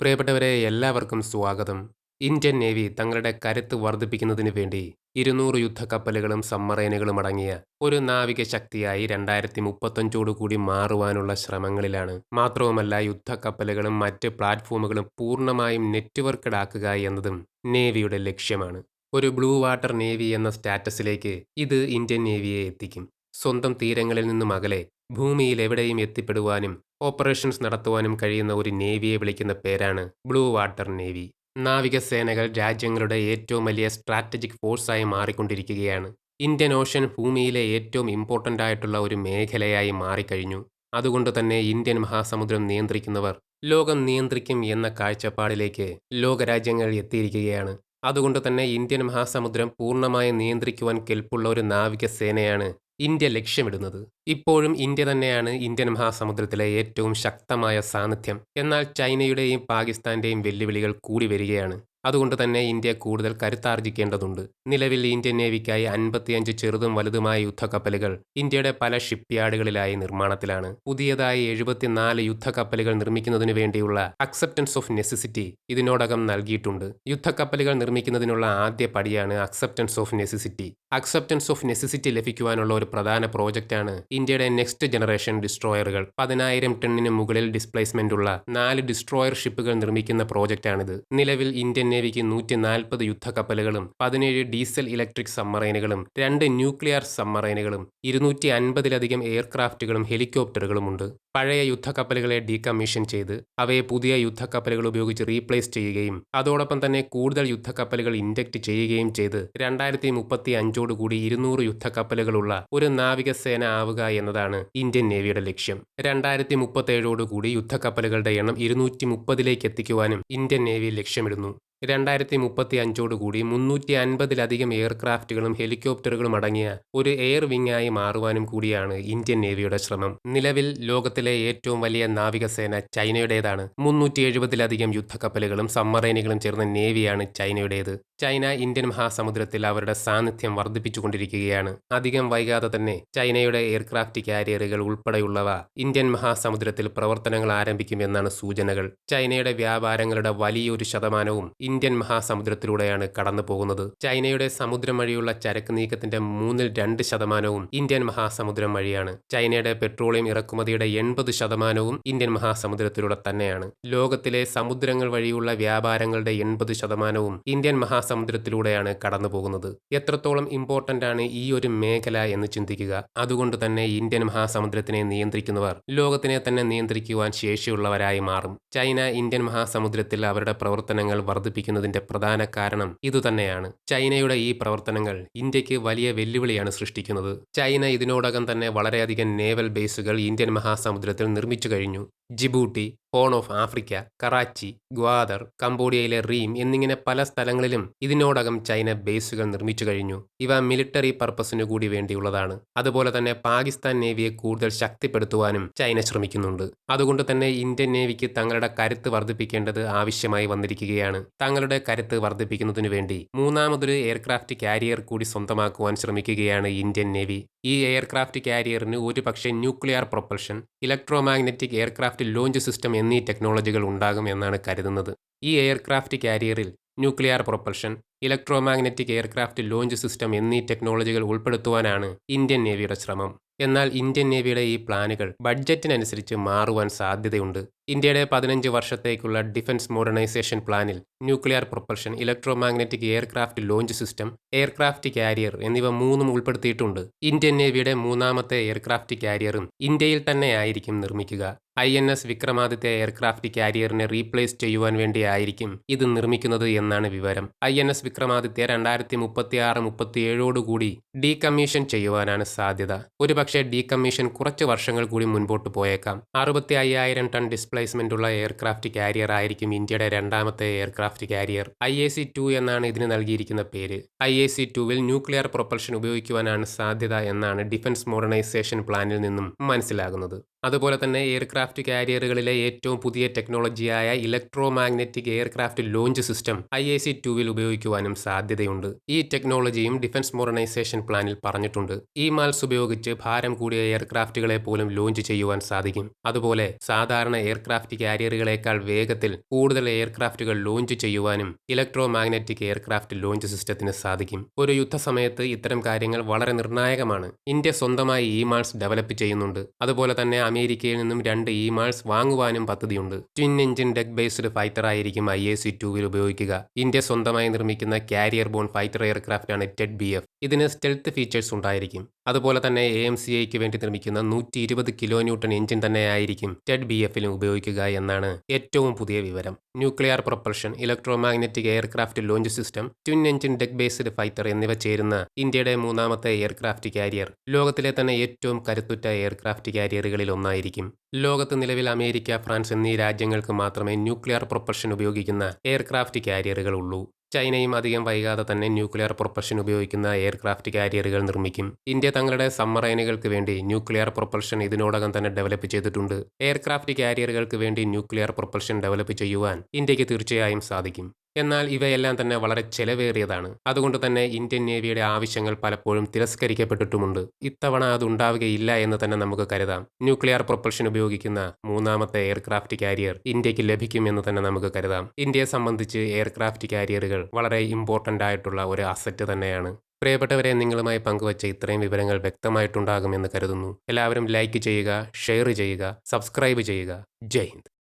പ്രിയപ്പെട്ടവരെ എല്ലാവർക്കും സ്വാഗതം. ഇന്ത്യൻ നേവി തങ്ങളുടെ കരുത്ത് വർദ്ധിപ്പിക്കുന്നതിന് വേണ്ടി ഇരുന്നൂറ് യുദ്ധക്കപ്പലുകളും സബ്മറൈനുകളും അടങ്ങിയ ഒരു നാവിക ശക്തിയായി രണ്ടായിരത്തി മുപ്പത്തഞ്ചോടു കൂടി മാറുവാനുള്ള ശ്രമങ്ങളിലാണ്. മാത്രവുമല്ല യുദ്ധക്കപ്പലുകളും മറ്റ് പ്ലാറ്റ്ഫോമുകളും പൂർണമായും നെറ്റ്വർക്കഡ് ആക്കുക എന്നതും നേവിയുടെ ലക്ഷ്യമാണ്. ഒരു ബ്ലൂ വാട്ടർ നേവി എന്ന സ്റ്റാറ്റസിലേക്ക് ഇത് ഇന്ത്യൻ നേവിയെ എത്തിക്കും. സ്വന്തം തീരങ്ങളിൽ നിന്നും അകലെ ഭൂമിയിൽ എവിടെയും എത്തിപ്പെടുവാനും ഓപ്പറേഷൻസ് നടത്തുവാനും കഴിയുന്ന ഒരു നേവിയെ വിളിക്കുന്ന പേരാണ് ബ്ലൂ വാട്ടർ നേവി. നാവികസേനകൾ രാജ്യങ്ങളുടെ ഏറ്റവും വലിയ സ്ട്രാറ്റജിക് ഫോഴ്സായി മാറിക്കൊണ്ടിരിക്കുകയാണ്. ഇന്ത്യൻ ഓഷ്യൻ ഭൂമിയിലെ ഏറ്റവും ഇമ്പോർട്ടന്റ് ആയിട്ടുള്ള ഒരു മേഖലയായി മാറിക്കഴിഞ്ഞു. അതുകൊണ്ട് തന്നെ ഇന്ത്യൻ മഹാസമുദ്രം നിയന്ത്രിക്കുന്നവർ ലോകം നിയന്ത്രിക്കും എന്ന കാഴ്ചപ്പാടിലേക്ക് ലോകരാജ്യങ്ങൾ എത്തിയിരിക്കുകയാണ്. അതുകൊണ്ട് തന്നെ ഇന്ത്യൻ മഹാസമുദ്രം പൂർണമായും നിയന്ത്രിക്കുവാൻ കെൽപ്പുള്ള ഒരു നാവികസേനയാണ് ഇന്ത്യ ലക്ഷ്യമിടുന്നത്. ഇപ്പോഴും ഇന്ത്യ തന്നെയാണ് ഇന്ത്യൻ മഹാസമുദ്രത്തിലെ ഏറ്റവും ശക്തമായ സാന്നിധ്യം. എന്നാൽ ചൈനയുടെയും പാകിസ്ഥാന്റെയും വെല്ലുവിളികൾ കൂടി വരികയാണ്. അതുകൊണ്ട് തന്നെ ഇന്ത്യ കൂടുതൽ കരുത്താർജിക്കേണ്ടതുണ്ട്. നിലവിൽ ഇന്ത്യൻ നേവിക്കായി അൻപത്തിയഞ്ച് ചെറുതും വലുതുമായ യുദ്ധക്കപ്പലുകൾ ഇന്ത്യയുടെ പല ഷിപ്പ്യാർഡുകളിലായി നിർമ്മാണത്തിലാണ്. പുതിയതായി എഴുപത്തിനാല് യുദ്ധക്കപ്പലുകൾ നിർമ്മിക്കുന്നതിനു വേണ്ടിയുള്ള അക്സെപ്റ്റൻസ് ഓഫ് നെസസിറ്റി ഇതിനോടകം നൽകിയിട്ടുണ്ട്. യുദ്ധക്കപ്പലുകൾ നിർമ്മിക്കുന്നതിനുള്ള ആദ്യ പടിയാണ് acceptance of necessity acceptance of necessity ലഭിക്കുവാനുള്ള ഒരു പ്രധാന പ്രോജക്റ്റാണ് ഇന്ത്യയുടെ നെക്സ്റ്റ് ജനറേഷൻ ഡിസ്ട്രോയറുകൾ. പതിനായിരം ടണ്ണിന് മുകളിൽ ഡിസ്പ്ലേസ്മെന്റ് ഉള്ള നാല് ഡിസ്ട്രോയർ ഷിപ്പുകൾ നിർമ്മിക്കുന്ന പ്രോജക്റ്റാണിത്. നിലവിൽ ഇന്ത്യൻ നേവിക്ക് നൂറ്റി നാൽപ്പത് യുദ്ധക്കപ്പലുകളും പതിനേഴ് ഡീസൽ ഇലക്ട്രിക് സബ്മറൈനുകളും രണ്ട് ന്യൂക്ലിയർ സബ്മറൈനുകളും ഇരുന്നൂറ്റി അൻപതിലധികം എയർക്രാഫ്റ്റുകളും ഹെലികോപ്റ്ററുകളുമുണ്ട്. പഴയ യുദ്ധക്കപ്പലുകളെ ഡീകമ്മീഷൻ ചെയ്ത് അവയെ പുതിയ യുദ്ധക്കപ്പലുകൾ ഉപയോഗിച്ച് റീപ്ലേസ് ചെയ്യുകയും അതോടൊപ്പം തന്നെ കൂടുതൽ യുദ്ധക്കപ്പലുകൾ ഇൻജക്ട് ചെയ്യുകയും ചെയ്ത് രണ്ടായിരത്തി മുപ്പത്തി അഞ്ചോടുകൂടി ഇരുന്നൂറ് യുദ്ധക്കപ്പലുകളുള്ള ഒരു നാവികസേന ആവുക എന്നതാണ് ഇന്ത്യൻ നേവിയുടെ ലക്ഷ്യം. രണ്ടായിരത്തി മുപ്പത്തേഴോടുകൂടി യുദ്ധക്കപ്പലുകളുടെ എണ്ണം ഇരുന്നൂറ്റി മുപ്പതിലേക്ക് എത്തിക്കുവാനും ഇന്ത്യൻ നേവി ലക്ഷ്യമിടുന്നു. രണ്ടായിരത്തി മുപ്പത്തി അഞ്ചോടുകൂടി മുന്നൂറ്റി അൻപതിലധികം എയർക്രാഫ്റ്റുകളും ഹെലികോപ്റ്ററുകളും അടങ്ങിയ ഒരു എയർ വിങ്ങായി മാറുവാനും കൂടിയാണ് ഇന്ത്യൻ നേവിയുടെ ശ്രമം. നിലവിൽ ലോകത്തിലെ ഏറ്റവും വലിയ നാവികസേന ചൈനയുടേതാണ്. മുന്നൂറ്റി എഴുപതിലധികം യുദ്ധക്കപ്പലുകളും സബ്മറൈനുകളും ചേർന്ന നേവിയാണ് ചൈനയുടേത്. ചൈന ഇന്ത്യൻ മഹാസമുദ്രത്തിൽ അവരുടെ സാന്നിധ്യം വർദ്ധിപ്പിച്ചുകൊണ്ടിരിക്കുകയാണ്. അധികം വൈകാതെ തന്നെ ചൈനയുടെ എയർക്രാഫ്റ്റ് കാരിയറുകൾ ഉൾപ്പെടെയുള്ളവ ഇന്ത്യൻ മഹാസമുദ്രത്തിൽ പ്രവർത്തനങ്ങൾ ആരംഭിക്കുമെന്നാണ് സൂചനകൾ. ചൈനയുടെ വ്യാപാരങ്ങളുടെ വലിയൊരു ശതമാനവും ഇന്ത്യൻ മഹാസമുദ്രത്തിലൂടെയാണ് കടന്നു പോകുന്നത്. ചൈനയുടെ സമുദ്രം വഴിയുള്ള ചരക്ക് നീക്കത്തിന്റെ മൂന്നിൽ രണ്ട് ശതമാനവും ഇന്ത്യൻ മഹാസമുദ്രം വഴിയാണ്. ചൈനയുടെ പെട്രോളിയം ഇറക്കുമതിയുടെ എൺപത് ശതമാനവും ഇന്ത്യൻ മഹാസമുദ്രത്തിലൂടെ തന്നെയാണ്. ലോകത്തിലെ സമുദ്രങ്ങൾ വഴിയുള്ള വ്യാപാരങ്ങളുടെ എൺപത് ശതമാനവും ഇന്ത്യൻ മഹാസമുദ്രത്തിലൂടെയാണ് കടന്നു പോകുന്നത്. എത്രത്തോളം ഇമ്പോർട്ടന്റ് ആണ് ഈ ഒരു മേഖല എന്ന് ചിന്തിക്കുക. അതുകൊണ്ട് തന്നെ ഇന്ത്യൻ മഹാസമുദ്രത്തിനെ നിയന്ത്രിക്കുന്നവർ ലോകത്തിനെ തന്നെ നിയന്ത്രിക്കുവാൻ ശേഷിയുള്ളവരായി മാറും. ചൈന ഇന്ത്യൻ മഹാസമുദ്രത്തിൽ അവരുടെ പ്രവർത്തനങ്ങൾ വർദ്ധിപ്പിക്കും. വർദ്ധിപ്പിക്കുന്നതിന്റെ പ്രധാന കാരണം ഇതുതന്നെയാണ്. ചൈനയുടെ ഈ പ്രവർത്തനങ്ങൾ ഇന്ത്യയ്ക്ക് വലിയ വെല്ലുവിളിയാണ് സൃഷ്ടിക്കുന്നത്. ചൈന ഇതിനോടകം തന്നെ വളരെയധികം നേവൽ ബേസുകൾ ഇന്ത്യൻ മഹാസമുദ്രത്തിൽ നിർമ്മിച്ചു കഴിഞ്ഞു. Djibouti horn of Africa Karachi Gwadar കംബോഡിയയിലെ Ream എന്നിങ്ങനെ പല സ്ഥലങ്ങളിലും ഇതിനോടകം ചൈന ബേസുകൾ നിർമ്മിച്ചു കഴിഞ്ഞു. ഇവ മിലിറ്ററി പർപ്പസിനു കൂടി വേണ്ടിയുള്ളതാണ്. അതുപോലെ തന്നെ പാകിസ്ഥാൻ നേവിയെ കൂടുതൽ ശക്തിപ്പെടുത്തുവാനും ചൈന ശ്രമിക്കുന്നുണ്ട്. അതുകൊണ്ട് തന്നെ ഇന്ത്യൻ നേവിക്ക് തങ്ങളുടെ കരുത്ത് വർദ്ധിപ്പിക്കേണ്ടത് ആവശ്യമായി വന്നിരിക്കുകയാണ്. തങ്ങളുടെ കരുത്ത് വർദ്ധിപ്പിക്കുന്നതിനു വേണ്ടി മൂന്നാമതൊരു എയർക്രാഫ്റ്റ് കാരിയർ കൂടി സ്വന്തമാക്കുവാൻ ശ്രമിക്കുകയാണ് ഇന്ത്യൻ നേവി. ഈ എയർക്രാഫ്റ്റ് കാരിയറിന് ഒരുപക്ഷെ nuclear propulsion electromagnetic aircraft launch system എന്നീ ടെക്നോളജികൾ ഉണ്ടാകും എന്നാണ് കരുതുന്നത്. ഈ aircraft കാരിയറിൽ nuclear propulsion electromagnetic aircraft launch system എന്നീ ടെക്നോളജികൾ ഉൾപ്പെടുത്തുവാനാണ് ഇന്ത്യൻ നേവിയുടെ ശ്രമം. എന്നാൽ ഇന്ത്യൻ നേവിയുടെ ഈ പ്ലാനുകൾ ബഡ്ജറ്റിനനുസരിച്ച് മാറുവാൻ സാധ്യതയുണ്ട്. ഇന്ത്യയുടെ പതിനഞ്ച് വർഷത്തേക്കുള്ള ഡിഫൻസ് മോഡേണൈസേഷൻ പ്ലാനിൽ nuclear propulsion electromagnetic aircraft launch system aircraft carrier എന്നിവ മൂന്നും ഉൾപ്പെടുത്തിയിട്ടുണ്ട്. ഇന്ത്യൻ നേവിയുടെ മൂന്നാമത്തെ എയർക്രാഫ്റ്റ് കാരിയറും ഇന്ത്യയിൽ തന്നെ ആയിരിക്കും നിർമ്മിക്കുക. I N S Vikramaditya aircraft കാരിയറിനെ replace ചെയ്യുവാൻ വേണ്ടിയായിരിക്കും ഇത് നിർമ്മിക്കുന്നത് എന്നാണ് വിവരം. ഐ എൻ എസ് വിക്രമാദിത്യ രണ്ടായിരത്തി മുപ്പത്തി ആറ് മുപ്പത്തിയേഴോടുകൂടി ഡീകമ്മീഷൻ ചെയ്യുവാനാണ് സാധ്യത. ഒരുപക്ഷെ ഡീകമ്മീഷൻ കുറച്ച് വർഷങ്ങൾ കൂടി മുൻപോട്ട് പോയേക്കാം. അറുപത്തി അയ്യായിരം ടൺ ഡിസ്പ്ലേസ്മെന്റ് ഉള്ള എയർക്രാഫ്റ്റ് കാരിയർ ആയിരിക്കും ഇന്ത്യയുടെ രണ്ടാമത്തെ aircraft carrier. I A C two എന്നാണ് ഇതിന് നൽകിയിരിക്കുന്ന പേര്. ഐ എ സി ടുവിൽ ന്യൂക്ലിയർ പ്രൊപ്പൽഷൻ ഉപയോഗിക്കുവാനാണ് സാധ്യത എന്നാണ് ഡിഫൻസ് മോഡേണൈസേഷൻ പ്ലാനിൽ നിന്നും മനസ്സിലാകുന്നത്. അതുപോലെ തന്നെ എയർക്രാഫ്റ്റ് കാരിയറുകളിലെ ഏറ്റവും പുതിയ ടെക്നോളജിയായ electro magnetic aircraft launch system I A C ടുവിൽ ഉപയോഗിക്കുവാനും സാധ്യതയുണ്ട്. ഈ ടെക്നോളജിയും ഡിഫൻസ് മോഡർണൈസേഷൻ പ്ലാനിൽ പറഞ്ഞിട്ടുണ്ട്. ഈ മാൽസ് ഉപയോഗിച്ച് ഭാരം കൂടിയ എയർക്രാഫ്റ്റുകളെ പോലും ലോഞ്ച് ചെയ്യുവാൻ സാധിക്കും. അതുപോലെ സാധാരണ എയർക്രാഫ്റ്റ് കാരിയറുകളേക്കാൾ വേഗത്തിൽ കൂടുതൽ എയർക്രാഫ്റ്റുകൾ ലോഞ്ച് ചെയ്യുവാനും ഇലക്ട്രോ മാഗ്നറ്റിക് എയർക്രാഫ്റ്റ് ലോഞ്ച് സിസ്റ്റത്തിന് സാധിക്കും. ഒരു യുദ്ധസമയത്ത് ഇത്തരം കാര്യങ്ങൾ വളരെ നിർണായകമാണ്. ഇന്ത്യ സ്വന്തമായി ഇ മാൾസ് ഡെവലപ്പ് ചെയ്യുന്നുണ്ട്. അതുപോലെ തന്നെ അമേരിക്കയിൽ നിന്നും രണ്ട് ഇ മാൾസ് വാങ്ങുവാനും പദ്ധതിയുണ്ട്. Twin engine deck based fighter ആയിരിക്കും ഐ എ സി ടുവിൽ ഉപയോഗിക്കുക. ഇന്ത്യ സ്വന്തമായി നിർമ്മിക്കുന്ന കാരിയർ ബോൺ ഫൈറ്റർ എയർക്രാഫ്റ്റ് ആണ് ടെഡ് ബി എഫ്. ഇതിന് സ്റ്റെൽത്ത് ഫീച്ചേഴ്സ് ഉണ്ടായിരിക്കും. അതുപോലെ തന്നെ എ എം സി ഐക്ക് വേണ്ടി നിർമ്മിക്കുന്ന നൂറ്റി ഇരുപത് കിലോ ന്യൂട്ടൺ എഞ്ചിൻ തന്നെയായിരിക്കും ടെഡ് ബി എഫിലും ഉപയോഗിക്കുക എന്നാണ് ഏറ്റവും പുതിയ വിവരം. Nuclear propulsion electro magnetic aircraft launch system twin engine deck based fighter എന്നിവ ചേരുന്ന ഇന്ത്യയുടെ മൂന്നാമത്തെ എയർക്രാഫ്റ്റ് കാരിയർ. ലോകത്തിലെ തന്നെ ഏറ്റവും കരുത്തുറ്റ എയർക്രാഫ്റ്റ് കാരിയറുകളിൽ ഒന്നായിരിക്കും. ലോകത്ത് നിലവിൽ അമേരിക്ക ഫ്രാൻസ് എന്നീ രാജ്യങ്ങൾക്ക് മാത്രമേ ന്യൂക്ലിയർ പ്രൊപ്പൽഷൻ ഉപയോഗിക്കുന്ന എയർക്രാഫ്റ്റ് കാരിയറുകൾ ഉള്ളൂ ചൈനയും അധികം വൈകാതെ തന്നെ ന്യൂക്ലിയർ പ്രൊപ്പൽഷൻ ഉപയോഗിക്കുന്ന എയർക്രാഫ്റ്റ് കാരിയറുകൾ നിർമ്മിക്കും. ഇന്ത്യ തങ്ങളുടെ സമ്മറൈനുകൾക്ക് വേണ്ടി ന്യൂക്ലിയർ പ്രൊപ്പൽഷൻ ഇതിനോടകം തന്നെ ഡെവലപ്പ് ചെയ്തിട്ടുണ്ട്. എയർക്രാഫ്റ്റ് കാരിയറുകൾക്ക് വേണ്ടി ന്യൂക്ലിയർ പ്രൊപ്പൽഷൻ ഡെവലപ്പ് ചെയ്യുവാൻ ഇന്ത്യയ്ക്ക് തീർച്ചയായും സാധിക്കും. എന്നാൽ ഇവയെല്ലാം തന്നെ വളരെ ചെലവേറിയതാണ്. അതുകൊണ്ട് തന്നെ ഇന്ത്യൻ നേവിയുടെ ആവശ്യങ്ങൾ പലപ്പോഴും തിരസ്കരിക്കപ്പെട്ടിട്ടുമുണ്ട്. ഇത്തവണ അത് ഉണ്ടാവുകയില്ല എന്ന് തന്നെ നമുക്ക് കരുതാം. ന്യൂക്ലിയർ പ്രൊപ്പൽഷൻ ഉപയോഗിക്കുന്ന മൂന്നാമത്തെ എയർക്രാഫ്റ്റ് കാരിയർ ഇന്ത്യയ്ക്ക് ലഭിക്കും എന്ന് തന്നെ നമുക്ക് കരുതാം. ഇന്ത്യയെ സംബന്ധിച്ച് എയർക്രാഫ്റ്റ് കാരിയറുകൾ വളരെ ഇമ്പോർട്ടന്റ് ആയിട്ടുള്ള ഒരു അസറ്റ് തന്നെയാണ്. പ്രിയപ്പെട്ടവരെ നിങ്ങളുമായി പങ്കുവച്ച ഇത്രയും വിവരങ്ങൾ വ്യക്തമായിട്ടുണ്ടാകുമെന്ന് കരുതുന്നു. എല്ലാവരും ലൈക്ക് ചെയ്യുക ഷെയർ ചെയ്യുക സബ്സ്ക്രൈബ് ചെയ്യുക. ജയ് ഹിന്ദ്.